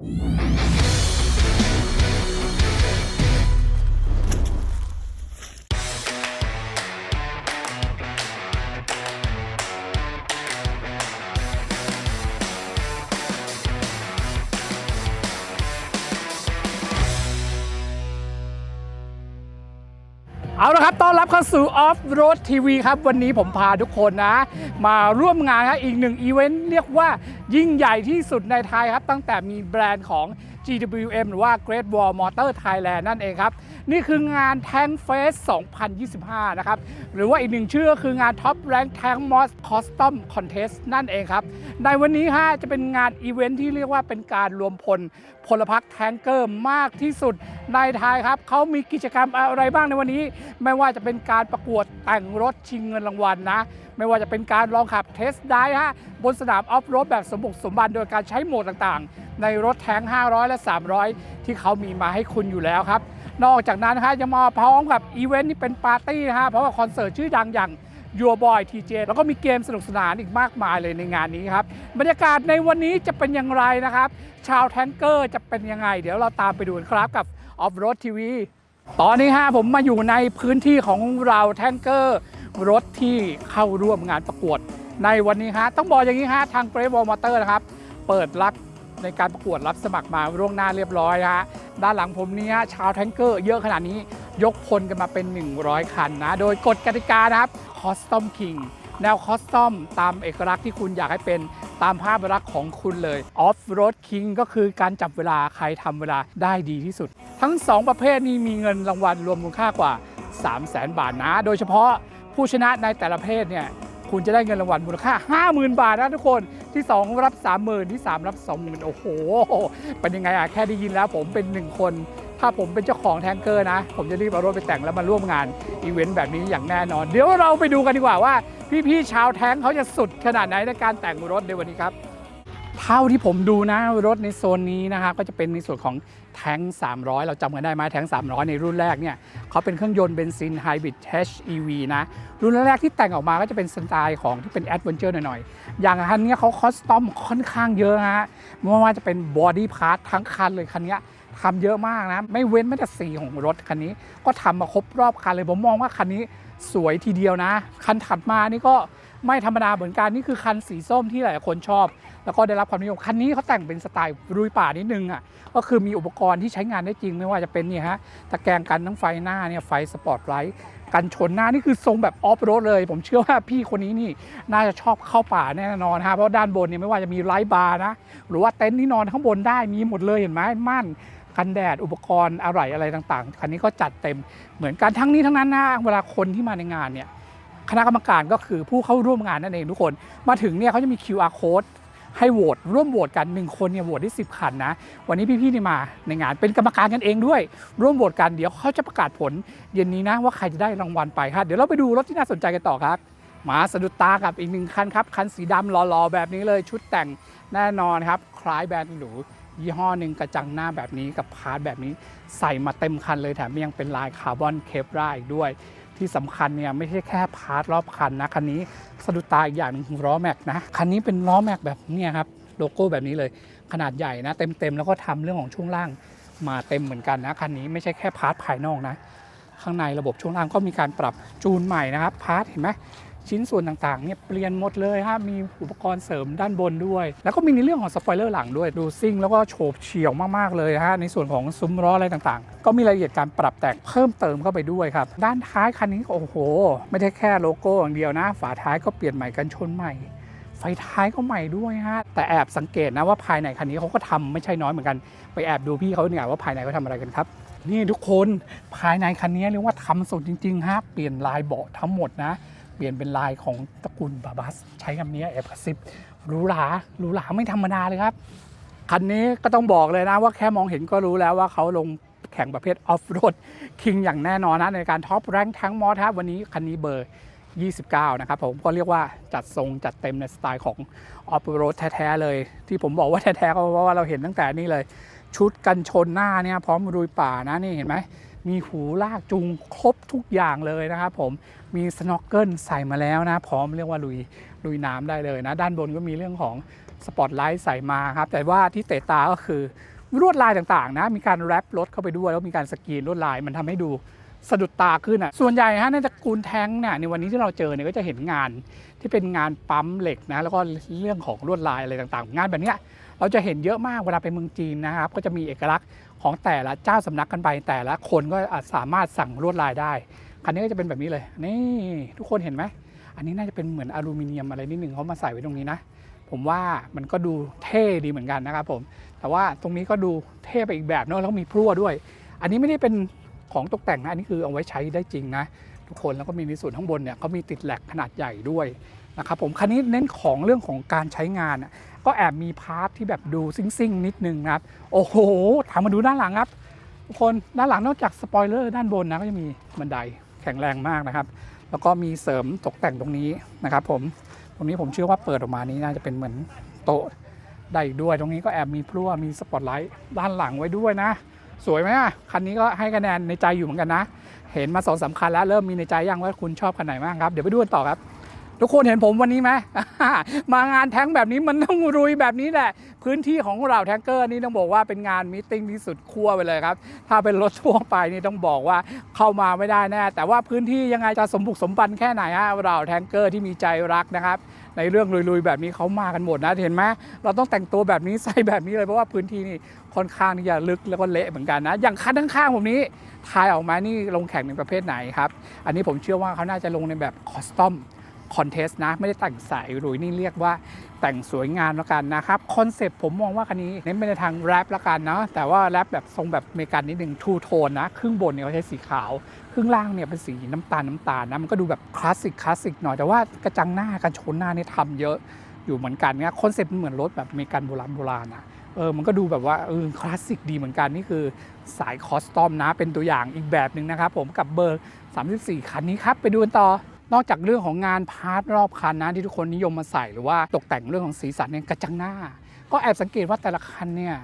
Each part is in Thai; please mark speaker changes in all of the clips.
Speaker 1: เาสู่ออฟโรดทีวีครับ วันนี้ผมพาทุกคนนะ มาร่วมงานครับอีกหนึ่งอีเวนต์เรียกว่ายิ่งใหญ่ที่สุดในไทยครับ ตั้งแต่มีแบรนด์ของ GWM หรือว่า Great Wall Motor Thailand นั่นเองครับ นี่คืองาน Tank Fest 2025 นะครับ หรือว่าอีกหนึ่งชื่อก็คืองาน Top Rank Tank Moss Custom Contest นั่นเองครับ ในวันนี้ฮะจะเป็นงานอีเวนท์ที่เรียกว่าเป็นการรวมพลพลพรรคแทงเกอร์มากที่สุดในไทยครับเขามีกิจกรรมอะไรบ้างในวันนี้ ไม่ว่าจะเป็นการประกวดแต่งรถชิงเงินรางวัลนะ ไม่ว่าจะเป็นการลองขับเทสได้ฮะบนสนามออฟโรดแบบสมบุกสมบันโดยการใช้โหมดต่างๆ ในรถแทง 500 และ 300 ที่เขามีมาให้คุณอยู่แล้วครับ นอกจากนั้นนะฮะยังมาพร้อมกับอีเวนต์ที่เป็นปาร์ตี้นะฮะเพราะว่าคอนเสิร์ตชื่อดังอย่าง Your Boy TJ แล้วก็มีเกมสนุกสนานอีกมากมายเลยในงานนี้ครับ บรรยากาศในวันนี้จะเป็นอย่างไรนะครับ ชาวแทงเกอร์จะเป็นยังไง เดี๋ยวเราตามไปดูนครับกับ Off Road TV ตอนนี้ฮะผมมาอยู่ในพื้นที่ของเราแทงเกอร์ รถที่เข้าร่วมงานประกวด ในวันนี้ฮะต้องบอกอย่างนี้ฮะทาง Great Wall Motor นะครับ เปิดรับ ในการประกวดรับสมัครมาล่วงหน้าเรียบร้อยฮะด้านหลังผมเนี้ชาวแทงเกอร์เยอะขนาดนี้ยกพลกันมาเป็น 100 คันนะ โดยกฎกติกานะครับ Custom King แนวคอสตอมตามเอกลักษณ์ที่คุณอยากให้เป็นตามภาพลักษณ์ของคุณเลย Off Road King ก็คือการจับเวลาใครทำเวลาได้ดีที่สุด ทั้ง 2 ประเภทนี้มีเงินรางวัลรวมมูลค่ากว่า 3 0 0 0 0 0 บาทนะ โดยเฉพาะผู้ชนะในแต่ละประเภทเนี่ย คุณจะได้เงินรางวัลมูลค่า 50,000 บาทนะทุกคนที่ 2 รับ 30,000 ที่ 3 รับ 20,000 โอ้โห เป็นยังไงอะแค่ได้ยินแล้วผมเป็นหนึ่งคน ถ้าผมเป็นเจ้าของแทงเกอร์นะ ผมจะรีบเอารถไปแต่งแล้วมาร่วมงานอีเวนต์แบบนี้อย่างแน่นอน เดี๋ยวเราไปดูกันดีกว่าว่า พี่ๆชาวแทงเขาจะสุดขนาดไหนในการแต่งรถในวันนี้ครับ เท่าที่ผมดูนะรถในโซนนี้นะครับก็จะเป็นในส่วนของแท้ง 300 เราจำกันได้ไหมแท้ง 300 ในรุ่นแรกเนี่ยเขาเป็นเครื่องยนต์เบนซินไฮบริด HEV นะ รุ่นแรกที่แต่งออกมาก็จะเป็นสไตล์ของที่เป็นแอดเวนเจอร์หน่อยๆ อย่างคันนี้เขาคอสตอมค่อนข้างเยอะฮะไม่ว่าจะเป็นบอดี้พาร์ททั้งคันเลยคันนี้ทำเยอะมากนะ ไม่เว้นแม้แต่สีของรถคันนี้ ก็ทำมาครบรอบคันเลยผมมองว่าคันนี้ สวยทีเดียวนะ คันถัดมานี่ก็ไม่ธรรมดาเหมือนกันนี่คือคันสีส้มที่หลายคนชอบ แล้วก็ได้รับความนิยมคันนี้เขาแต่งเป็นสไตล์รุยป่านิดนึงอะก็คือมีอุปกรณ์ที่ใช้งานได้จริงไม่ว่าจะเป็นนี่ฮะตะแกรงกันทั้งไฟหน้าเนี่ยไฟสปอตไลท์กันชนหน้านี่คือทรงแบบออฟโรดเลย ผมเชื่อว่าพี่คนนี้นี่น่าจะชอบเข้าป่าแน่นอนฮะเพราะด้านบนเนี่ยไม่ว่าจะมีไลท์บาร์นะหรือว่าเต็นท์ที่นอนข้างบนได้มีหมดเลยเห็นไหมม่าน กันแดดอุปกรณ์อะไรอะไรต่างๆ คันนี้ก็จัดเต็มเหมือนกันทั้งนี้ทั้งนั้นนะเวลาคนที่มาในงานเนี่ยคณะกรรมการก็คือผู้เข้าร่วมงานนั่นเองทุกคน มาถึงเนี่ยเขาจะมี QR code ให้โหวตร่วมโหวตกัน 1 คนเนี่ยโหวตได้ 10 คันนะ วันนี้พี่ๆนี่มาในงานเป็นกรรมการกันเองด้วย ร่วมโหวตกันเดี๋ยวเขาจะประกาศผลเย็นนี้นะว่าใครจะได้รางวัลไปครับเดี๋ยวเราไปดูรถที่น่าสนใจกันต่อครับ มาสะดุดตากับอีกหนึ่งคันครับ คันสีดำหล่อๆแบบนี้เลยชุดแต่งแน่นอนครับ คล้ายแบรนด์หรู ยี่ห้อหนึ่งกระจังหน้าแบบนี้กับพาร์ทแบบนี้ใส่มาเต็มคันเลยแถมยังเป็นลายคาร์บอนเคปราอีกด้วย ที่สำคัญเนี่ยไม่ใช่แค่พาร์ทรอบคันนะ คันนี้สะดุดตาอีกอย่างหนึ่งคือล้อแม็กนะ คันนี้เป็นล้อแม็กแบบเนี้ครับโลโก้แบบนี้เลยขนาดใหญ่นะ เต็มๆแล้วก็ทำเรื่องของช่วงล่างมาเต็มเหมือนกันนะคันนี้ไม่ใช่แค่พาร์ทภายนอกนะ ข้างในระบบช่วงล่างก็มีการปรับจูนใหม่นะครับพาร์ทเห็นไหม ชิ้นส่วนต่างๆเนี่ยเปลี่ยนหมดเลยฮะมีอุปกรณ์เสริมด้านบนด้วย แล้วก็มีในเรื่องของสปอยเลอร์หลังด้วยดูซิ่งแล้วก็โฉบเฉี่ยวมากๆเลยฮะในส่วนของซุ้มล้ออะไรต่างๆ ก็มีรายละเอียดการปรับแต่งเพิ่มเติมเข้าไปด้วยครับ ด้านท้ายคันนี้โอ้โห ไม่ได้แค่โลโก้อย่างเดียวนะ ฝาท้ายก็เปลี่ยนใหม่กันชนใหม่ไฟท้ายก็ใหม่ด้วยฮะ แต่แอบสังเกตนะว่าภายในคันนี้เขาก็ทำไม่ใช่น้อยเหมือนกัน ไปแอบดูพี่เขาเนี่ยว่าภายในเขาทำอะไรกันครับ นี่ทุกคนภายในคันนี้เรียกว่าทำสดจริงๆฮะ เปลี่ยนลายเบาะทั้งหมดนะ ปลี่ยนเป็นลายของตระกูลบาบัส ใช้คำนี้แอบกระซิบหรูหราหรูหราไม่ธรรมดาเลยครับ คันนี้ก็ต้องบอกเลยนะว่าแค่มองเห็นก็รู้แล้วว่าเขาลงแข่งประเภทออฟโรดคิงอย่างแน่นอนนะ ในการท็อปแรงทั้งมอครับวันนี้คันนี้เบอร์ 29 นะครับผมก็เรียกว่าจัดทรงจัดเต็มในสไตล์ของออฟโรดแท้ๆเลย ที่ผมบอกว่าแท้ๆก็เพราะว่าเราเห็นตั้งแต่นี่เลย ชุดกันชนหน้าเนี่ยพร้อมรุยป่านะนี่เห็นไหม มีหูลากจูงครบทุกอย่างเลยนะครับผมมีสโนว์เกิลใส่มาแล้วนะ พร้อมเรียกว่าลุยลุยน้ำได้เลยนะ ด้านบนก็มีเรื่องของสปอตไลท์ใส่มาครับ แต่ว่าที่เตะตาก็คือลวดลายต่างๆนะ มีการแรปรถเข้าไปด้วยแล้วมีการสกรีนลวดลายมันทำให้ดูสะดุดตาขึ้นอะ ส่วนใหญ่ฮะในตระกูลแท้งเนี่ยในวันนี้ที่เราเจอเนี่ยก็จะเห็นงานที่เป็นงานปั๊มเหล็กนะ แล้วก็เรื่องของลวดลายอะไรต่างๆ งานแบบเนี้ย เราจะเห็นเยอะมากเวลาไปเมืองจีนนะครับ ก็จะมีเอกลักษณ์ของแต่ละเจ้าสำนักกันไป แต่ละคนก็สามารถสั่งลวดลายได้ คันนี้ก็จะเป็นแบบนี้เลย นี่ทุกคนเห็นไหม อันนี้น่าจะเป็นเหมือนอลูมิเนียมอะไรนิดหนึ่งเขามาใส่ไว้ตรงนี้นะ ผมว่ามันก็ดูเท่ดีเหมือนกันนะครับผม แต่ว่าตรงนี้ก็ดูเท่ไปอีกแบบเนอะแล้วก็มีพลั่วด้วย อันนี้ไม่ได้เป็นของตกแต่งนะ อันนี้คือเอาไว้ใช้ได้จริงนะทุกคน แล้วก็มีในส่วนข้างบนเนี่ยเขามีติดแหลกขนาดใหญ่ด้วยนะครับผมคันนี้เน้นของเรื่องของการใช้งาน ก็แอบมีพาร์ทที่แบบดูซิ่งๆ นิดนึงนะครับ โอ้โหถามมาดูด้านหลังครับทุกคนด้านหลังนอกจากสปอยเลอร์ด้านบนนะก็จะมีบันไดแข็งแรงมากนะครับ แล้วก็มีเสริมตกแต่งตรงนี้นะครับ ผมตรงนี้ผมเชื่อว่าเปิดออกมานี้น่าจะเป็นเหมือนโต๊ะได้อีกด้วย ตรงนี้ก็แอบมีพลั่วมีสปอตไลท์ด้านหลังไว้ด้วยนะ สวยไหมคันนี้ก็ให้คะแนนในใจอยู่เหมือนกันนะ เห็นมาสองสามคันแล้วเริ่มมีในใจยังว่าคุณชอบคันไหนบ้างครับ เดี๋ยวไปดูกันต่อครับ ทุกคนเห็นผมวันนี้ไหมมางานแท้งแบบนี้มันต้องรุยแบบนี้แหละ พื้นที่ของเราแท็งเกอร์นี่ต้องบอกว่าเป็นงานมตติงที่สุดขั้วไปเลยครับ ถ้าเป็นรถทั่วไปนี่ต้องบอกว่าเข้ามาไม่ได้แน่ แต่ว่าพื้นที่ยังไงจะสมบุกสมบันแค่ไหนฮะเราแทงเกอร์ที่มีใจรักนะครับในเรื่องลุยๆ แบบนี้เขามากันหมดนะเห็นไหมเราต้องแต่งตัวแบบนี้ใส่แบบนี้เลยเพราะว่าพื้นที่นี่ค่อนข้างที่จะลึกแล้วก็เละเหมือนกันนะ อย่างคันข้างๆผมนี้ทายออกมานี่ลงแข่งในประเภทไหนครับ อันนี้ผมเชื่อว่าเขาน่าจะลงในแบบคอสตอม คอนเทสต์นะ ไม่ได้แต่งสายหรุยนี่เรียกว่าแต่งสวยงามแล้วกันนะครับคอนเซปต์ผมมองว่าคันนี้เน้นไปในทางแรปแล้วกันเนาะแต่ว่าแรปแบบทรงแบบอเมริกันนิดนึงทูโทนนะครึ่งบนเนี่ยเขาใช้สีขาวครึ่งล่างเนี่ยเป็นสีน้ำตาลน้ำตาลนะมันก็ดูแบบคลาสสิกคลาสสิกหน่อยแต่ว่ากระจังหน้ากระชนหน้านี่ทำเยอะอยู่เหมือนกันเนี่ยคอนเซปต์มันเหมือนรถแบบอเมริกันโบราณโบราณอะเออ มันก็ดูแบบว่าเออคลาสสิกดีเหมือนกัน นี่คือสายคอสตอมนะ เป็นตัวอย่างอีกแบบหนึ่งนะครับผมกับเบอร์ 34 คันนี้ครับ ไปดูกันต่อ นอกจากเรื่องของงานพาร์ทรอบคันนะที่ทุกคนนิยมมาใส่หรือว่าตกแต่งเรื่องของสีสันเนี่ยกระจังหน้า ก็แอบสังเกตว่าแต่ละคันเนี่ย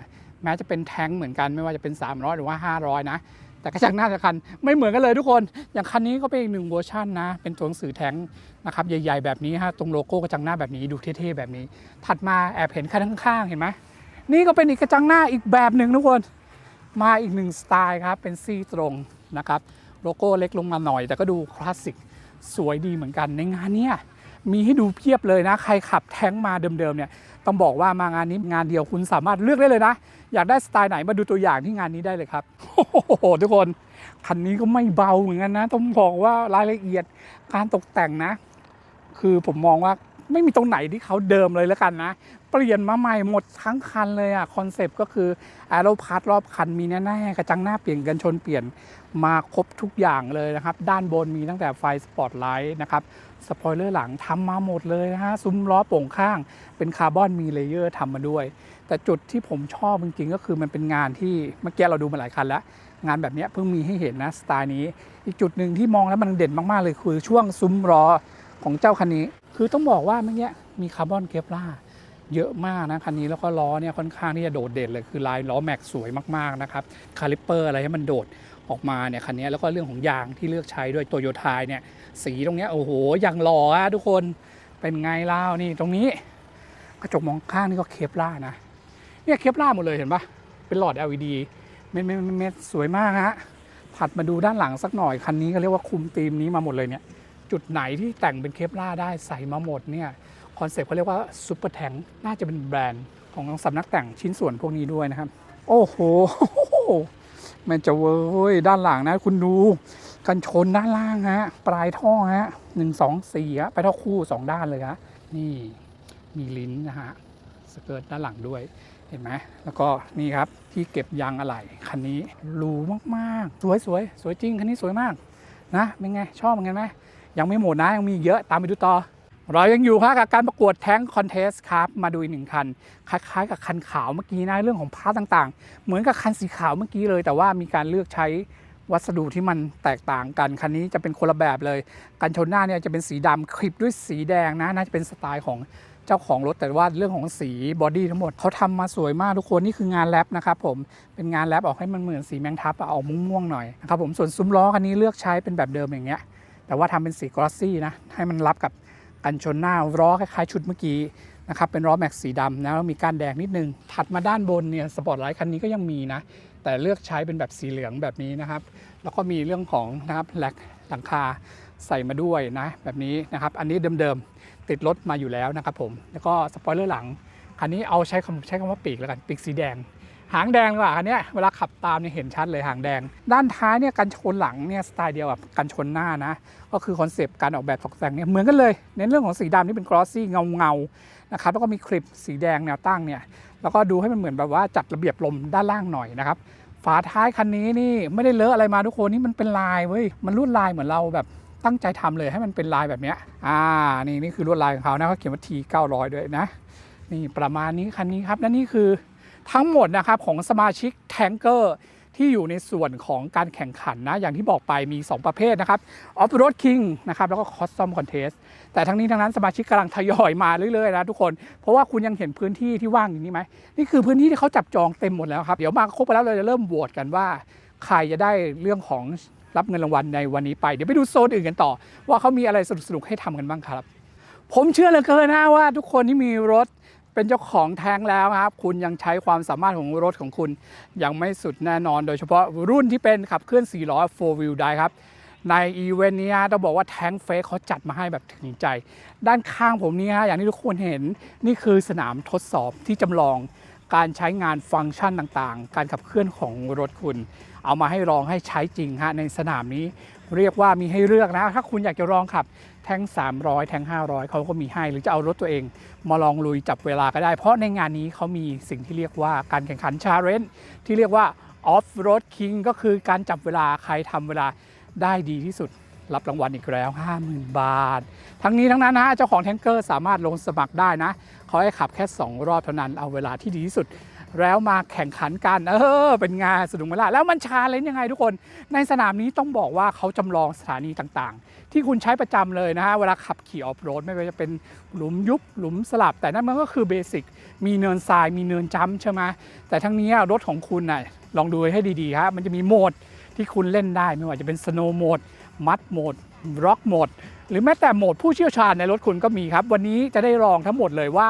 Speaker 1: แม้จะเป็นแท้งเหมือนกันไม่ว่าจะเป็น 300 หรือว่า 500 นะแต่กระจังหน้าแต่ละคันไม่เหมือนกันเลยทุกคน อย่างคันนี้ก็เป็นอีกหนึ่งเวอร์ชันนะ เป็นตัวหนังสือแท้งนะครับใหญ่ ๆ แบบนี้ฮะตรงโลโก้กระจังหน้าแบบนี้ดูเท่ๆแบบนี้ ถัดมาแอบเห็นคันข้างๆเห็นไหมนี่ก็เป็นอีกกระจังหน้าอีกแบบหนึ่งทุกคนมาอีกหนึ่งสไตล์ครับเป็นซี่ตรงนะครับโลโก้เล็กลงมาหน่อย แต่ก็ดูคลาสสิก สวยดีเหมือนกันในงานเนี้ยมีให้ดูเพียบเลยนะ ใครขับแท้งมาเดิมๆเนี่ยต้องบอกว่ามางานนี้งานเดียวคุณสามารถเลือกได้เลยนะ อยากได้สไตล์ไหนมาดูตัวอย่างที่งานนี้ได้เลยครับโอ้โหทุกคนคันนี้ก็ไม่เบาเหมือนกันนะ ต้องบอกว่ารายละเอียดการตกแต่งนะ คือผมมองว่า ไม่มีตรงไหนที่เขาเดิมเลยแล้วกันนะ เปลี่ยนมาใหม่หมดทั้งคันเลยอะคอนเซปต์ก็คือแอโรพาร์ทรอบคันมีแน่ๆกระจังหน้าเปลี่ยนกันชนเปลี่ยนมาครบทุกอย่างเลยนะครับ ด้านบนมีตั้งแต่ไฟสปอตไลท์นะครับสปอยเลอร์หลังทำมาหมดเลยนะฮะซุ้มล้อโป่งข้างเป็นคาร์บอนมีเลเยอร์ทำมาด้วย แต่จุดที่ผมชอบจริงๆ ก็คือมันเป็นงานที่เมื่อกี้เราดูมาหลายคันแล้ว งานแบบนี้เพิ่งมีให้เห็นนะสไตล์นี้ อีกจุดหนึ่งที่มองแล้วมันเด่นมากๆเลยคือช่วงซุ้มล้อของเจ้าคันนี้ คือต้องบอกว่าเมื่อกี้มีคาร์บอนเกฟล่าเยอะมากนะคันนี้แล้วก็ล้อเนี่ยค่อนข้างที่จะโดดเด่นเลยคือลายล้อแม็กสวยมากๆนะครับคาลิปเปอร์อะไรให้มันโดดออกมาเนี่ยคันนี้แล้วก็เรื่องของยางที่เลือกใช้ด้วยโตโยต้าเนี่ยสีตรงเนี้ยโอ้โหยางหล่ออะทุกคนเป็นไงเล่านี่ตรงนี้กระจกมองข้างนี่ก็เคปล่านะเนี่ยเคปล่าหมดเลยเห็นปะเป็นหลอด LED เม็ดเม็ดเม็ดเม็ดสวยมากฮะถัดมาดูด้านหลังสักหน่อยคันนี้ก็เรียกว่าคุมธีมนี้มาหมดเลยเนี่ย จุดไหนที่แต่งเป็นเคปล่าได้ใส่มาหมดเนี่ยคอนเซ็ปต์เขาเรียกว่าซูเปอร์แทงน่าจะเป็นแบรนด์ของสำนักแต่งชิ้นส่วนพวกนี้ด้วยนะครับ โอ้โหแมันจะเว้ยด้านหลังนะ คุณดู กันชนด้านล่างฮะปลายท่อฮะหนึ่งสองสี่ฮะไปท่อคู่สองด้านเลยฮะนี่มีลิ้นนะฮะสเกิร์ตด้านหลังด้วยเห็นไหมแล้วก็นี่ครับที่เก็บยางอะไหล่คันนี้หรูมากๆ สวยสวยสวยจริงคันนี้สวยมากนะเป็นไงชอบเหมือนกันไหม ยังไม่หมดนะ ยังมีเยอะตามไปดูต่อ เรายังอยู่ครับกับการประกวดแท้งคอนเทสครับ มาดูอีกหนึ่งคัน คล้ายๆ กับคันขาวเมื่อกี้นะเรื่องของพาร์ทต่างๆ เหมือนกับคันสีขาวเมื่อกี้เลย แต่ว่ามีการเลือกใช้วัสดุที่มันแตกต่างกัน คันนี้จะเป็นคนละแบบเลยกันชนหน้าเนี่ยจะเป็นสีดำคลิปด้วยสีแดงนะน่าจะเป็นสไตล์ของเจ้าของรถแต่ว่าเรื่องของสีบอดี้ทั้งหมดเขาทำมาสวยมากทุกคนนี่คืองานแรปนะครับผมเป็นงานแรปออกให้มันเหมือนสีแมงทับอะออกม่วงๆหน่อยนะครับผมส่วนซุ้มล้อคันนี้เลือกใช้เป็นแบบเดิมอย่างเงี้ย แต่ว่าทำเป็นสีกรอสซี่นะ ให้มันรับกับกันชนหน้าล้อคล้ายๆ ชุดเมื่อกี้นะครับเป็นล้อแม็กสีดำนะแล้วมีก้านแดงนิดนึง ถัดมาด้านบนเนี่ยสปอร์ตไลท์คันนี้ก็ยังมีนะ แต่เลือกใช้เป็นแบบสีเหลืองแบบนี้นะครับ แล้วก็มีเรื่องของนะครับแหลกหลังคาใส่มาด้วยนะแบบนี้นะครับ อันนี้เดิมๆติดรถมาอยู่แล้วนะครับผม แล้วก็สปอยเลอร์หลังคันนี้เอาใช้คำใช้คำว่าปีกแล้วกัน ปีกสีแดง หางแดงดีกว่าคันนี้เวลาขับตามเนี่ยเห็นชัดเลยหางแดง ด้านท้ายเนี่ยกันชนหลังเนี่ยสไตล์เดียวกับกันชนหน้านะ ก็คือคอนเซปต์การออกแบบตกแต่งเนี่ยเหมือนกันเลยเน้นเรื่องของสีดำที่เป็นกรอสซี่เงาเงาๆนะครับแล้วก็มีคลิปสีแดงแนวตั้งเนี่ยแล้วก็ดูให้มันเหมือนแบบว่าจัดระเบียบลมด้านล่างหน่อยนะครับฝาท้ายคันนี้นี่ไม่ได้เลอะอะไรมาทุกคนนี่มันเป็นลายเว้ยมันลวดลายเหมือนเราแบบตั้งใจทำเลยให้มันเป็นลายแบบเนี้ยอ่านี่นี่คือลวดลายของเขานะเขาเขียนว่า T 900 ด้วยนะนี่ประมาณนี้คันนี้ครับและนี่คือ ทั้งหมดนะครับของสมาชิกแทงเกอร์ที่อยู่ในส่วนของการแข่งขันนะ อย่างที่บอกไปมี 2 ประเภทนะครับออฟโรดคิงนะครับแล้วก็คอสตอมคอนเทสแต่ทั้งนี้ทั้งนั้นสมาชิกกำลังทยอยมาเรื่อยๆนะทุกคน เพราะว่าคุณยังเห็นพื้นที่ที่ว่างอยู่นี่ไหม นี่คือพื้นที่ที่เขาจับจองเต็มหมดแล้วครับ เดี๋ยวมาครบไปแล้วเราจะเริ่มโหวตกันว่า ใครจะได้เรื่องของรับเงินรางวัลในวันนี้ไป เดี๋ยวไปดูโซนอื่นกันต่อ ว่าเขามีอะไรสนุกๆให้ทำกันบ้างครับ ผมเชื่อเหลือเกินนะว่าทุกคนที่มีรถ เป็นเจ้าของแท้งแล้วครับ คุณยังใช้ความสามารถของรถของคุณยังไม่สุดแน่นอน โดยเฉพาะรุ่นที่เป็นขับเคลื่อน4ล้อ 4 wheel drive ครับในอีเวนต์นี้ต้องบอกว่าแท้งเฟสเขาจัดมาให้แบบถึงใจ ด้านข้างผมนี้ฮะอย่างที่ทุกคนเห็นนี่คือสนามทดสอบที่จำลองการใช้งานฟังก์ชันต่างๆ การขับเคลื่อนของรถคุณ เอามาให้ลองให้ใช้จริงฮะในสนามนี้ เรียกว่ามีให้เลือกนะ ถ้าคุณอยากจะลองขับ แทง300 แทง500 เขาก็มีให้ หรือจะเอารถตัวเองมาลองลุยจับเวลาก็ได้ เพราะในงานนี้เขามีสิ่งที่เรียกว่าการแข่งขันชาเลนจ์ที่เรียกว่า Off Road King ก็คือการจับเวลาใครทำเวลาได้ดีที่สุด รับรางวัลอีกแล้ว 50,000 บาท ทั้งนี้ทั้งนั้นนะเจ้าของแทงเกอร์สามารถลงสมัครได้นะเขาให้ขับแค่ 2 รอบเท่านั้นเอาเวลาที่ดีที่สุด แล้วมาแข่งขันกัน เออ เป็นงานสนุกไหมล่ะแล้วมันชาเลนยังไงทุกคน ในสนามนี้ต้องบอกว่าเขาจำลองสถานีต่างๆ ที่คุณใช้ประจำเลยนะฮะ เวลาขับขี่ออฟโรดไม่ว่าจะเป็นหลุมยุบหลุมสลับ แต่นั่นมันก็คือเบสิกมีเนินทราย มีเนินจัมป์ใช่ไหมแต่ทั้งนี้รถของคุณน่ะลองดูให้ดีๆครับมันจะมีโหมดที่คุณเล่นได้ไม่ว่าจะเป็นสโนว์โหมดมัดโหมดร็อกโหมด หรือแม้แต่โหมดผู้เชี่ยวชาญในรถคุณก็มีครับ วันนี้จะได้ลองทั้งหมดเลยว่า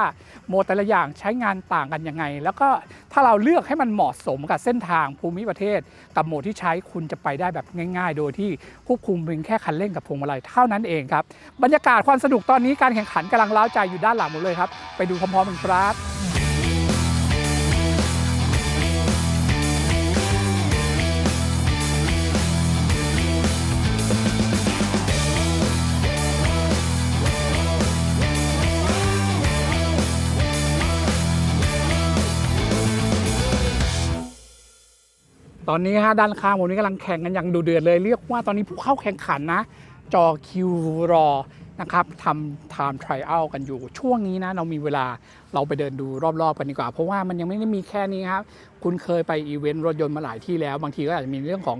Speaker 1: โหมดแต่ละอย่างใช้งานต่างกันยังไง แล้วก็ถ้าเราเลือกให้มันเหมาะสมกับเส้นทางภูมิประเทศ กับโหมดที่ใช้คุณจะไปได้แบบง่าย ๆ โดยที่ควบคุมเพียงแค่คันเร่งกับพวงมาลัยเท่านั้นเองครับบรรยากาศความสนุกตอนนี้การแข่งขันกำลังเล้าใจอยู่ด้านหลังหมดเลยครับไปดูพร้อมๆกันครับ ตอนนี้ฮะด้านข้างผมนี้กำลังแข่งกันอย่างดูเดือดเลยเรียกว่าตอนนี้ผู้เข้าแข่งขันนะ จอคิวรอนะครับทำ time trial กันอยู่ ช่วงนี้นะเรามีเวลาเราไปเดินดูรอบๆกันดีกว่า เพราะว่ามันยังไม่ได้มีแค่นี้ครับ คุณเคยไปอีเวนต์รถยนต์มาหลายที่แล้ว บางทีก็อาจจะมีเรื่องของ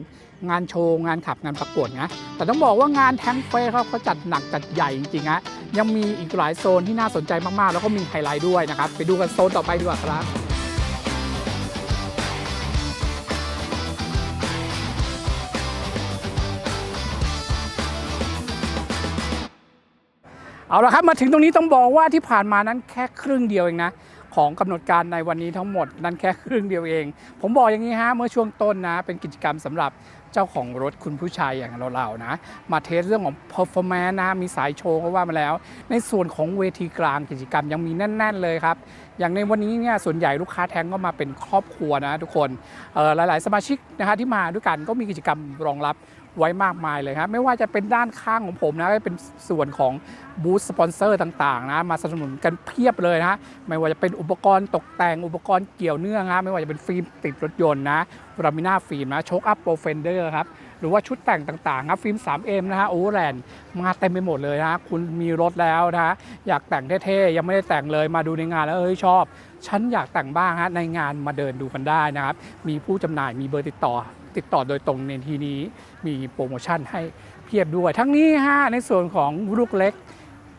Speaker 1: งานโชว์ งานขับงานประกวดนะแต่ต้องบอกว่างานแทงเฟสเขาจัดหนักจัดใหญ่จริงๆฮะยังมีอีกหลายโซนที่น่าสนใจมากๆ แล้วก็มีไฮไลท์ด้วยนะครับไปดูกันโซนต่อไปดีกว่าครับ เอาละครับมาถึงตรงนี้ต้องบอกว่าที่ผ่านมานั้นแค่ครึ่งเดียวเองนะของกำหนดการในวันนี้ทั้งหมดนั้นแค่ครึ่งเดียวเอง ผมบอกอย่างนี้ฮะเมื่อช่วงต้นนะ เป็นกิจกรรมสำหรับเจ้าของรถคุณผู้ชายอย่างเราๆนะ มาเทสเรื่องของ performance นะ มีสายโชว์ก็ว่ามาแล้ว ในส่วนของเวทีกลางกิจกรรมยังมีแน่น ๆ เลยครับ อย่างในวันนี้เนี่ยส่วนใหญ่ลูกค้าแทงก็มาเป็นครอบครัวนะทุกคนหลายๆ สมาชิกนะฮะที่มาด้วยกันก็มีกิจกรรมรองรับ ไว้มากมายเลยครับไม่ว่าจะเป็นด้านข้างของผมนะก็เป็นส่วนของบูธสปอนเซอร์ต่างๆนะมาสนับสนุนกันเพียบเลยนะไม่ว่าจะเป็นอุปกรณ์ตกแต่งอุปกรณ์เกี่ยวเนื่องนะไม่ว่าจะเป็นฟิล์มติดรถยนต์นะรามิน่าฟิล์มนะโชคอัพโปรเฟนเดอร์ครับหรือว่าชุดแต่งต่างๆครับฟิล์ม 3M นะฮะโอเวอร์แลนด์มาเต็มไปหมดเลยนะคุณมีรถแล้วนะอยากแต่งเท่ๆยังไม่ได้แต่งเลยมาดูในงานแล้วเอ้ยชอบ ฉันอยากแต่งบ้างฮะในงานมาเดินดูกันได้นะครับมีผู้จำหน่ายมีเบอร์ติดต่อ ติดต่อโดยตรงในทีนี้มีโปรโมชั่นให้เพียบด้วย ทั้งนี้ฮะในส่วนของลูกเล็ก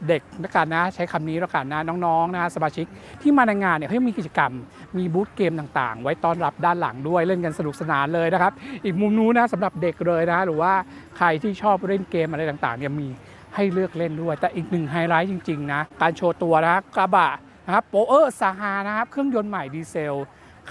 Speaker 1: เด็กนะกันนะใช้คำนี้แล้วกันนะน้องๆนะสมาชิกที่มาในงานเนี่ยเขายังมีกิจกรรม มีบูธเกมต่างๆ ไว้ต้อนรับด้านหลังด้วยเล่นกันสนุกสนานเลยนะครับ อีกมุมนู้นนะสำหรับเด็กเลยนะ หรือว่าใครที่ชอบเล่นเกมอะไรต่างๆเนี่ยมีให้เลือกเล่นด้วย แต่อีกหนึ่งไฮไลท์จริงๆนะการโชว์ตัวนะกระบะนะครับโปเออร์ซาฮานะครับเครื่องยนต์ใหม่ดีเซล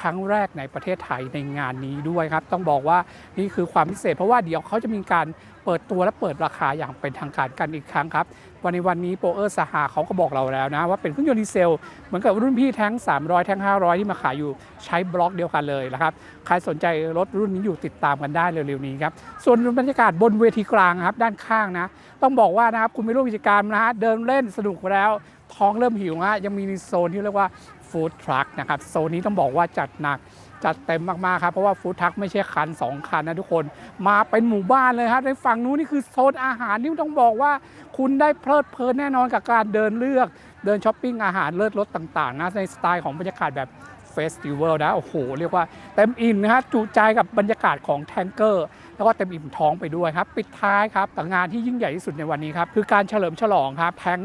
Speaker 1: ครั้งแรกในประเทศไทยในงานนี้ด้วยครับ ต้องบอกว่านี่คือความพิเศษ เพราะว่าเดี๋ยวเขาจะมีการเปิดตัวและเปิดราคาอย่างเป็นทางการกันอีกครั้งครับ วันในวันนี้โปเออร์ซาฮาเขาก็บอกเราแล้วนะ ว่าเป็นเครื่องยนต์ดีเซล เหมือนกับรุ่นพี่แท้ง 300 แท้ง 500 ที่มาขายอยู่ใช้บล็อกเดียวกันเลยนะครับ ใครสนใจรถรุ่นนี้อยู่ติดตามกันได้เร็วๆนี้ครับ ส่วนบรรยากาศบนเวทีกลางครับด้านข้างนะ ต้องบอกว่านะครับคุณไปร่วมกิจกรรมนะฮะเดินเล่นสนุกแล้วท้องเริ่มหิวฮะยังมีโซนที่เรียกว่า ฟู้ดทรัคนะครับโซนนี้ต้องบอกว่าจัดหนักจัดเต็มมากๆครับ เพราะว่าฟู้ดทรัคไม่ใช่คัน 2 คันนะทุกคนมาเป็นหมู่บ้านเลยครับในฝั่งนู้นนี่คือโซนอาหารที่ต้องบอกว่า คุณได้เพลิดเพลินแน่นอนกับการเดินเลือก เดินช้อปปิ้งอาหารเลิศรสต่างๆนะในสไตล์ของบรรยากาศแบบ เฟสติวัลนะโอ้โหเรียกว่าเต็มอิ่มนะฮะจุใจกับบรรยากาศของแทงเกอร์ แล้วก็เต็มอิ่มท้องไปด้วยครับ ปิดท้ายครับแต่งานที่ยิ่งใหญ่ที่สุดในวันนี้ครับ คือการเฉลิมฉลองครับแทง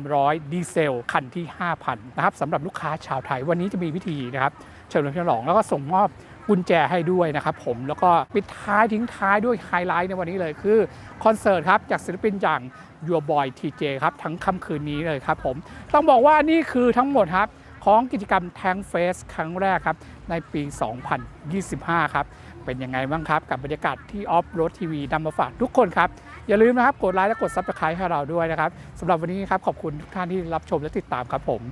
Speaker 1: 300 ดีเซล คันที่ 5,000 นะครับสำหรับลูกค้าชาวไทยวันนี้จะมีพิธีนะครับเฉลิมฉลองแล้วก็ส่งมอบกุญแจให้ด้วยนะครับผมแล้วก็ปิดท้ายทิ้งท้ายด้วยไฮไลท์ในวันนี้เลยคือคอนเสิร์ตครับ จากศิลปินอย่าง Your Boy TJ ครับ ทั้งค่ำคืนนี้เลยครับผม ต้องบอกว่านี่คือทั้งหมดครับ ของกิจกรรมแทงเฟสครั้งแรกครับ ในปี 2025 ครับ เป็นยังไงบ้างครับ กับบรรยากาศที่ออฟโรดทีวีนำมาฝากทุกคนครับ อย่าลืมนะครับ กดไลค์และกดซับสไครต์ให้เราด้วยนะครับสำหรับวันนี้ครับขอบคุณทุกท่านที่รับชมและติดตามครับผม